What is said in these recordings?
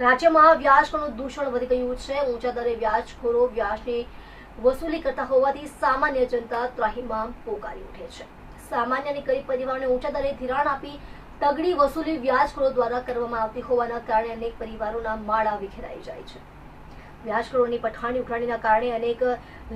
રાજ્યમાં વ્યાજખોરનું દૂષણ વધી ગયું છે. ઊંચા દરે વ્યાજખોરો વ્યાજની વસૂલી કરતા હોવાથી સામાન્ય જનતા ત્રાહિમામ પોકારી ઉઠે છે. સામાન્ય અને ગરીબ પરિવારોને ઊંચા દરે ધિરાણ આપી તગડી વસૂલી વ્યાજખોરો દ્વારા કરવામાં આવતી હોવાના કારણે અનેક પરિવારોના માળા વિખેરાઈ જાય છે. વ્યાજખોરોની પઠાણી ઉઘરાણીના કારણે અનેક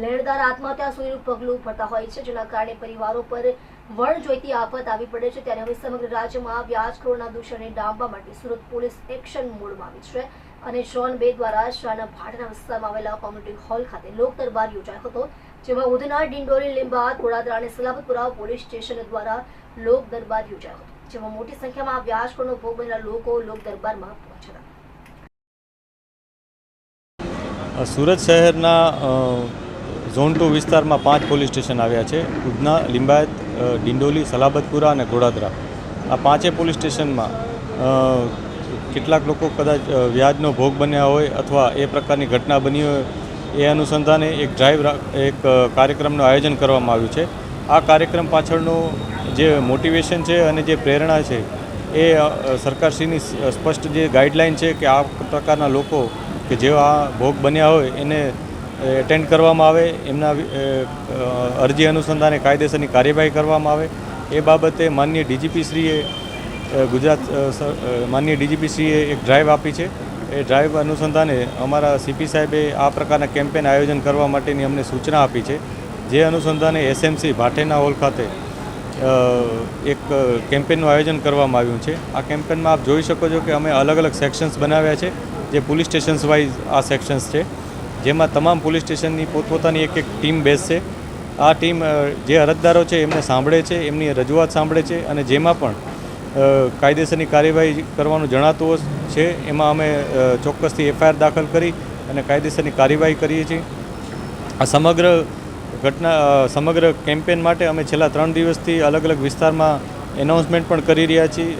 લેણદાર આત્મહત્યા સુધીનું પગલું ભરતા હોય છે, જેના કારણે પરિવારો પર વણ જોઈતી આફત આવી પડે છે ત્યારે હવે સમગ્ર રાજ્યમાં વ્યાજખોરના દૂષણને ડામવા માટે સુરત પોલીસ એક્શન મોડમાં આવી છે. અને ઝોન બે દ્વારા શાહના ભાટના વિસ્તારમાં આવેલા કોમ્યુનિટી હોલ ખાતે લોક દરબાર યોજાયો હતો, જેમાં ઉધના ડિંડોરી, લીંબાદ ગોળાદરા અને સલાબતપુરા પોલીસ સ્ટેશન દ્વારા લોક દરબાર યોજાયો હતો, જેમાં મોટી સંખ્યામાં વ્યાજખોરનો ભોગ બનેલા લોકો લોક દરબારમાં પહોંચ્યા સુરત શહેરના ઝોન ટુ વિસ્તારમાં પાંચ પોલીસ સ્ટેશન આવ્યા છે. ઉધના, લિંબાયત ડિંડોલી, સલાબતપુરા અને ઘોડાદરા. આ પાંચે પોલીસ સ્ટેશનમાં કેટલાક લોકો કદાચ વ્યાજનો ભોગ બન્યા હોય અથવા એ પ્રકારની ઘટના બની હોય, એ અનુસંધાને એક ડ્રાઈવ એક કાર્યક્રમનું આયોજન કરવામાં આવ્યું છે. આ કાર્યક્રમ પાછળનું જે મોટિવેશન છે અને જે પ્રેરણા છે, એ સરકારશ્રીની સ્પષ્ટ જે ગાઈડલાઈન છે કે આ પ્રકારના લોકો કે આ ભોગ બન્યા હોય એને એટેન્ડ કરવામાં આવે, એમના અરજી અનુસંધાને કાયદેસરની કાર્યવાહી કરવામાં આવે. એ બાબતે માનનીય ડીજીપીશ્રીએ ગુજરાત માનનીય ડીજીપીશ્રીએ એક ડ્રાઈવ આપી છે. એ ડ્રાઈવ અનુસંધાને અમારા સીપી સાહેબે આ પ્રકારના કેમ્પેન આયોજન કરવા માટેની અમને સૂચના આપી છે. જે અનુસંધાને એસએમસી ભાટેના હોલ ખાતે એક કેમ્પેનનું આયોજન કરવામાં આવ્યું છે. આ કેમ્પેનમાં આપ જોઈ શકો છો કે અમે અલગ અલગ સેક્શન્સ બનાવ્યા છે. જે પોલીસ સ્ટેશન્સ વાઇઝ આ સેક્શન્સ છે. જેમાં તમામ પોલીસ સ્ટેશનની પોતપોતાની એક એક ટીમ બેસશે. આ ટીમ જે અરજદારો છે, એમને સાંભળે છે, એમની રજૂઆત સાંભળે છે અને જેમાં પણ કાયદેસરની કાર્યવાહી કરવાનું જણાતું છે, એમાં અમે ચોક્કસથી એફઆઈઆર દાખલ કરી અને કાયદેસરની કાર્યવાહી કરીએ છીએ. આ સમગ્ર ઘટના સમગ્ર કેમ્પેન માટે અમે છેલ્લા ત્રણ દિવસથી અલગ અલગ વિસ્તારમાં એનાઉન્સમેન્ટ પણ કરી રહ્યા છીએ.